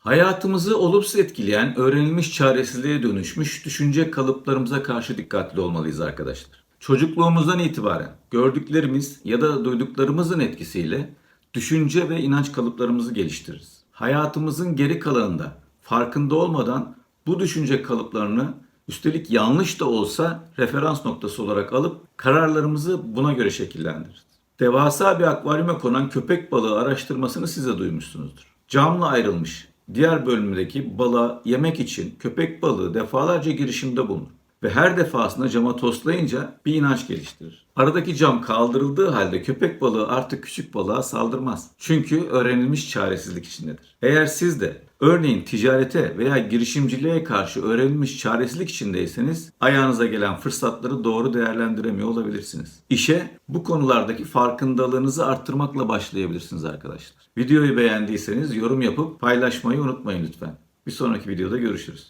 Hayatımızı olumsuz etkileyen, öğrenilmiş çaresizliğe dönüşmüş düşünce kalıplarımıza karşı dikkatli olmalıyız arkadaşlar. Çocukluğumuzdan itibaren gördüklerimiz ya da duyduklarımızın etkisiyle düşünce ve inanç kalıplarımızı geliştiririz. Hayatımızın geri kalanında farkında olmadan bu düşünce kalıplarını üstelik yanlış da olsa referans noktası olarak alıp kararlarımızı buna göre şekillendiririz. Devasa bir akvaryuma konan köpek balığı araştırmasını siz de duymuşsunuzdur. Camla ayrılmış diğer bölümdeki balığa yemek için köpek balığı defalarca girişimde bulunur ve her defasında cama toslayınca bir inanç geliştirir. Aradaki cam kaldırıldığı halde köpek balığı artık küçük balığa saldırmaz. Çünkü öğrenilmiş çaresizlik içindedir. Eğer siz de örneğin ticarete veya girişimciliğe karşı öğrenilmiş çaresizlik içindeyseniz ayağınıza gelen fırsatları doğru değerlendiremiyor olabilirsiniz. İşe bu konulardaki farkındalığınızı arttırmakla başlayabilirsiniz arkadaşlar. Videoyu beğendiyseniz yorum yapıp paylaşmayı unutmayın lütfen. Bir sonraki videoda görüşürüz.